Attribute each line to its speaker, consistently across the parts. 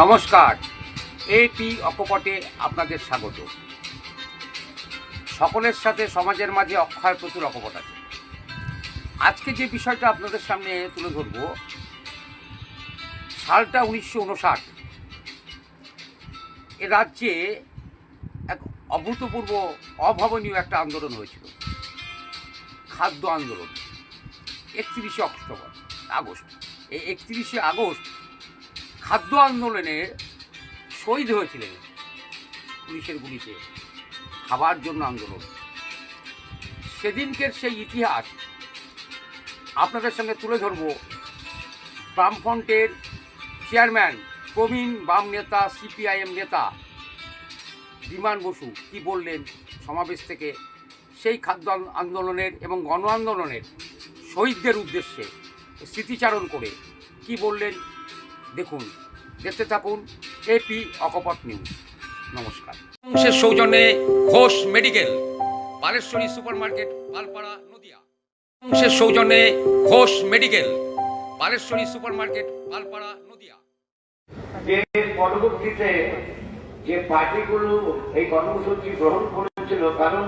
Speaker 1: নমস্কার এপি অকপটে আপনাদের স্বাগত। সকলের সাথে, সমাজের মাঝে অক্ষয় প্রচুর অকপট আছে। আজকে যে বিষয়টা আপনাদের সামনে তুলে ধরব, সালটা উনিশশো উনষাট এ রাজ্যে এক অভূতপূর্ব, অভাবনীয় একটা আন্দোলন হয়েছিল। খাদ্য আন্দোলন, একত্রিশে অক্টোবর, আগস্ট। এই একত্রিশে আগস্ট খাদ্য আন্দোলনে শহীদ হয়েছিলেন পুলিশের গুলিতে। খাবার জন্য আন্দোলন। সেদিনকের সেই ইতিহাস আপনাদের সঙ্গে তুলে ধরব বামফ্রন্টের চেয়ারম্যান, প্রবীণ বাম নেতা, সিপিআইএম নেতা বিমান বসু কি বললেন সমাবেশ থেকে? সেই খাদ্য আন্দোলনের এবং গণ আন্দোলনের শহীদদের উদ্দেশ্যে স্মৃতিচারণ করে কি বললেন দেখুন দেখতে থাকুন এপি অকপট নিউজ। নমস্কার। অংশের সৌজন্যে Ghosh medical Baleshwari super market Palpara Nadia. অংশের সৌজন্যে Ghosh medical Baleshwari super market Palpara Nadia.
Speaker 2: যে পরবর্তীতে যে পার্টিগুলো এই কর্মসূচি গ্রহণ করেছিল কারণ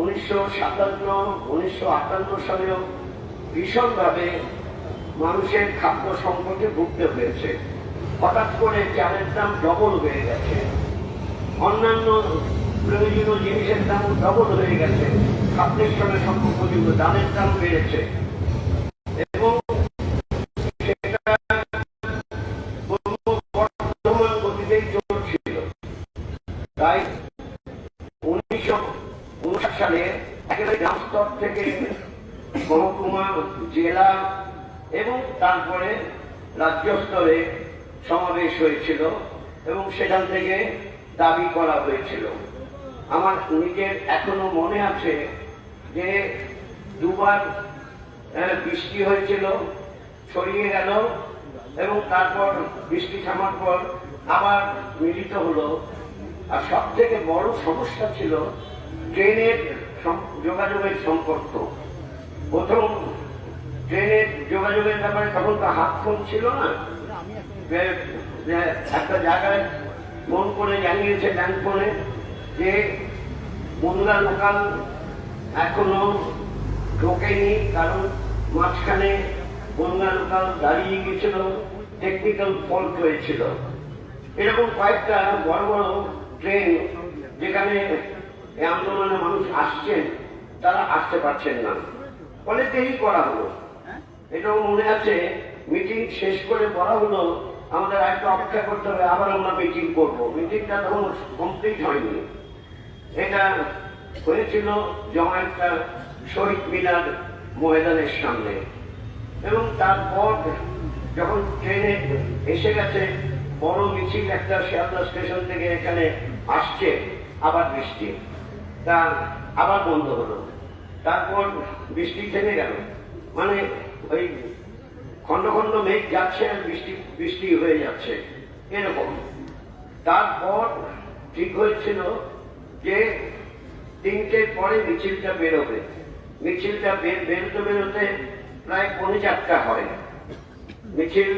Speaker 2: উনিশশো সাতান্ন উনিশশো আটান্ন সালেও ভীষণভাবে মানুষের খাদ্য সংকটে ভুগতে হয়েছে। হঠাৎ করে চালের দাম ডবল হয়ে গেছে। অন্যান্য প্রয়োজনীয় জিনিসের দাম ডবল হয়ে গেছে। খাদ্যের সঙ্গে সম্পর্কযুক্ত দামের দাম বেড়েছে। তাই উনিশশো উনষাট সালে থেকে জেলা এবং তারপরে রাজ্য স্তরে সমাবেশ হয়েছিল এবং সেখান থেকে দাবি করা হয়েছিল। আমার নিজের এখনও মনে আছে যে দুবার বৃষ্টি হয়েছিল, ছড়িয়ে গেল এবং তারপর বৃষ্টি থামার পর আবার মিলিত হলো। আর সব থেকে বড় সমস্যা ছিল ট্রেনের যোগাযোগের সম্পর্ক। প্রথম ট্রেনের যোগাযোগের ব্যাপারে তখন তো হাত ফোন ছিল না। একটা জায়গায় ফোন করে জানিয়েছে ব্যাংক ফোনে যে, বনগা লোকাল এখনও ঢোকেনি, কারণ মাঝখানে বনগা লোকাল দাঁড়িয়ে গেছিল টেকনিক্যাল ফল্ট হয়েছিল। এরকম কয়েকটা বড় বড় ট্রেন যেখানে এই আন্দোলনে মানুষ আসছেন, তারা আসতে পারছেন না। ফলে দেরি করা হলো। এটাও মনে আছে মিটিং শেষ করে বলা হলো, আমাদের একটু অপেক্ষা করতে হবে আবার আমরা মিটিং করব। মিটিংটা তখন কমপ্লিট হয়নি। এটা হয়েছিল জমায়েতটা শহীদ মিনার ময়দানের সামনে। এবং তারপর যখন ট্রেনে এসে গেছে, বড় মিছিল একটা শিয়ালদা স্টেশন থেকে এখানে আসছে, আবার বৃষ্টি। তা আবার বন্ধ হলো। তারপর বৃষ্টি থেমে গেল। মানে ওই খন্ড খন্ড মেঘ যাচ্ছে আর বৃষ্টি বৃষ্টি হয়ে যাচ্ছে। এরকম। তারপর ঠিক হয়েছিল যে তিনটের পরে মিছিলটা বেরোবে। মিছিলটা বের, বেরোতে বেরোতে প্রায় পৌনে চারটা হয়। মিছিল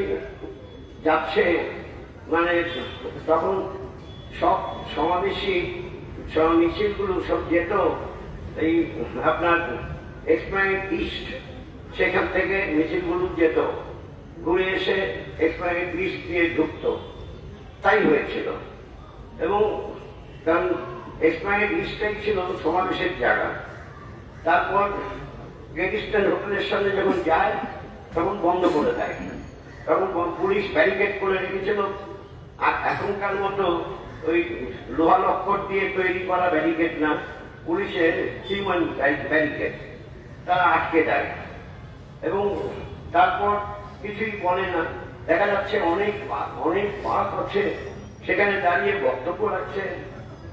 Speaker 2: যাচ্ছে মানে তখন সব সমাবেশী সব মিছিলগুলো সব যেত, এই আপনার এক্সপ্লাইন ইস্ট সেখান থেকে মিছিলগুলো যেত। ঘুরে এসে এক্সপ্লাইন ইস্ট দিয়ে ঢুকতো। তাই হয়েছিল। এবং কারণ এক্সপ্লাইন ইস্টটাই ছিল সমাবেশের জায়গা। তারপর গ্রেট হোটেলের সামনে যখন যায়, তখন বন্ধ করে দেয়। তখন পুলিশ ব্যারিকেড করে রেখেছিল। আর এখনকার মতো ওই লোহা লক্কর দিয়ে তৈরি করা ব্যারিকেড না। পুলিশের হিউম্যান ব্যারিকেড তারা আটকে দেয়। এবং তারপর কিছুই বলে না। দেখা যাচ্ছে অনেক অনেক বাস আছে। সেখানে দাঁড়িয়ে বক্তব্য রাখছে।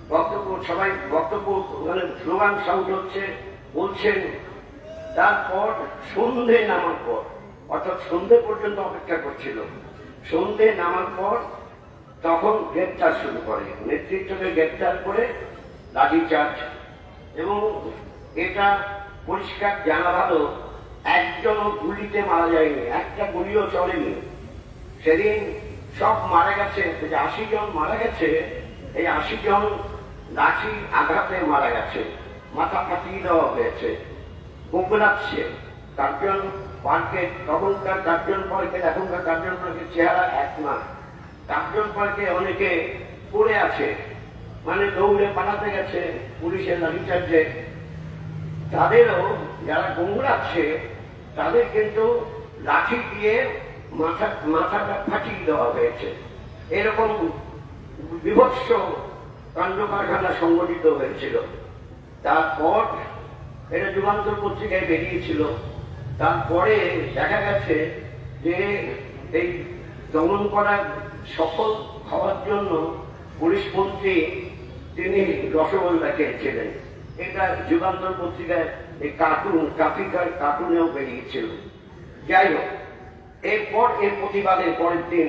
Speaker 2: বক্তব্য, সবাই বক্তব্য মানে স্লোগান সাউন্ড হচ্ছে, বলছেন। তারপর সন্ধে নামার পর, অর্থাৎ সন্ধে পর্যন্ত অপেক্ষা করছিল। সন্ধে নামার পর তখন গ্রেপ্তার শুরু করে। নেতৃত্বকে গ্রেপ্তার করে লাঠিচার্জ। এবং এটা পরিষ্কার জানা ভালো একজনও গুলিতে মারা যায়নি, একটা গুলিও চলেনি। সেদিন সব মারা গেছে যে আশি জন মারা গেছে, এই আশি জন লাঠি আঘাতে মারা গেছে, মাথা ফাটিয়ে দেওয়া হয়েছে। গোপনাচ্ছে কার্জন পার্কে, তখনকার কার্জন পার্কের, এখনকার কার্জন পার্কের চেহারা এক না। কার্জন পার্কে অনেকে পড়ে আছে মানে দৌড়ে পালাতে গেছে পুলিশের লাঠিচার্জে তাদেরও যারা গোমরাচ্ছে তাদের কিন্তু লাঠি দিয়ে মাথা, মাথাটা ফাটিয়ে দেওয়া হয়েছে। এরকম বিভৎস কাণ্ড কারখানা সংগঠিত হয়েছিল। তারপর এটা যুগান্তর পত্রিকায় বেরিয়েছিল। তারপরে দেখা গেছে যে এই দমন করার সফল হওয়ার জন্য পুলিশ মন্ত্রী তিনি রসগোল্লা খেয়েছিলেন। এটা যুগান্তর পত্রিকায় এই কার্টুন কাফিকার কার্টুনেও বেরিয়েছিল। যাই হোক, এরপর এর প্রতিবাদের পরের দিন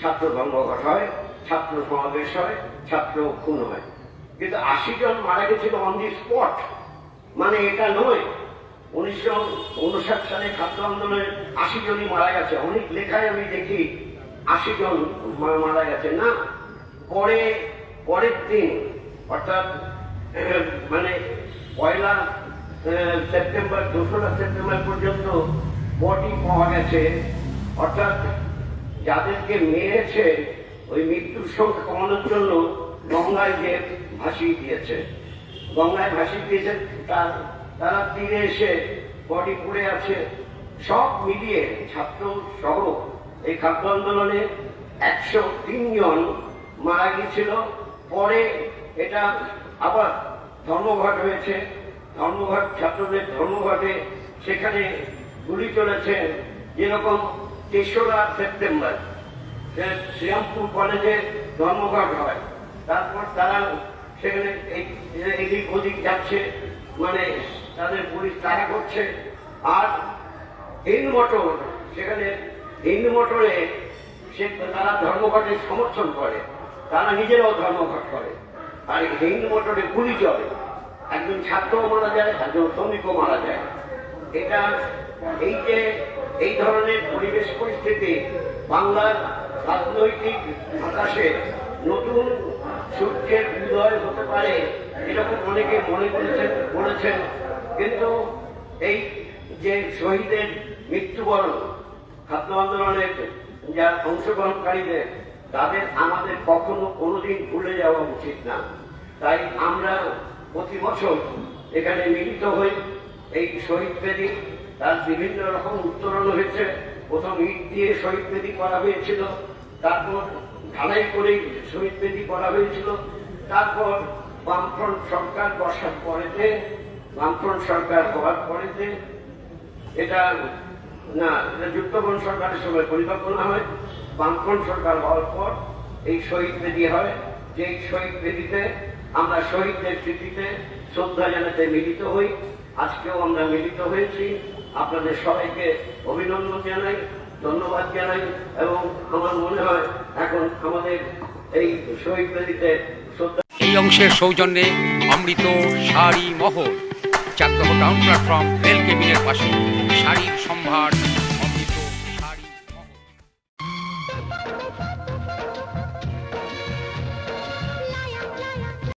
Speaker 2: ছাত্র ধর্মঘট হয়, ছাত্র সমাবেশ হয়, ছাত্র খুন হয়। কিন্তু আশি জন মারা গেছিল অন দি স্পট মানে এটা নয়, উনিশশো উনষাট সালে ছাত্র আন্দোলনে আশি জনই মারা গেছে। অনেক লেখায় আমি দেখি আশি জন মারা গেছে। না, পরে, পরের দিন, অর্থাৎ মানে পয়লা সেপ্টেম্বর দোসরা সেপ্টেম্বর পর্যন্ত বডি পাওয়া গেছে। অর্থাৎ যাদেরকে মেরেছে, ওই মৃত্যুর সংখ্যা কমানোর জন্য গঙ্গায় যে ভাসিয়ে দিয়েছে। গঙ্গায় ভাসিয়ে দিয়েছে, তার, তারা তীরে এসে বডি পড়ে আছে। সব মিলিয়ে ছাত্র সহ এই খাদ্য আন্দোলনে একশো তিনজন মারা গিয়েছিল। পরে এটা আবার ধর্মঘট হয়েছে। ধর্মঘট, ছাত্রদের ধর্মঘটে সেখানে গুলি চলেছে, যেরকম তেসরা সেপ্টেম্বর। শ্রীরামপুর কলেজে ধর্মঘট হয়। তারপর তারা সেখানে এদিক ওদিক যাচ্ছে মানে তাদের পুলিশ তাড়া করছে। আর হিন্দু মোটর সেখানে হিন্দু মোটরে সে তারা ধর্মঘটের সমর্থন করে। তারা নিজেরাও ধর্মঘট করে। আর হিন্দু মোটরে গুলি চলে। একজন ছাত্রও মারা যায়, একজন শ্রমিকও মারা যায়। এটা এই যে, এই ধরনের পরিবেশ পরিস্থিতি বাংলার রাজনৈতিক আকাশে নতুন সূর্যের উদয় হতে পারে এরকম অনেকে মনে করেছেন, বলেছেন। কিন্তু এই যে শহীদের মৃত্যুবরণ, খাদ্য আন্দোলনের যা অংশগ্রহণকারীদের, তাদের আমাদের কখনো কোনোদিন ভুলে যাওয়া উচিত না। তাই আমরা প্রতি বছর এখানে মিলিত হই এই শহীদ বেদি তার বিভিন্ন রকম উত্তরণ হয়েছে। প্রথম ইট দিয়ে শহীদ বেদি করা হয়েছিল, তারপর ঢালাই করে শহীদ বেদি করা হয়েছিল। তারপর বামফ্রন্ট সরকার বসার পরেতে, বামফ্রন্ট সরকার হওয়ার পরেতে এটা না, এটা যুক্তবন সরকারের সময় পরিকল্পনা হয়। বামফ্রন্ট সরকার হওয়ার পর এই শহীদ বেদি হয়। যে শহীদ বেদিতে আমরা শহীদদের স্মৃতিতে শ্রদ্ধা জানাতে মিলিত হই। আজকেও আমরা মিলিত হয়েছি। আপনাদের সবাইকে অভিনন্দন জানাই, ধন্যবাদ জানাই এবং আমার মনে হয় এখন আমাদের এই শহীদ বেদিতে শ্রদ্ধা
Speaker 1: এই অংশের সৌজন্যে অমৃত শাড়ি মহল চাকদহ টাউন প্ল্যাটফর্ম রেল কেবিনের পাশে শাড়ির সম্ভার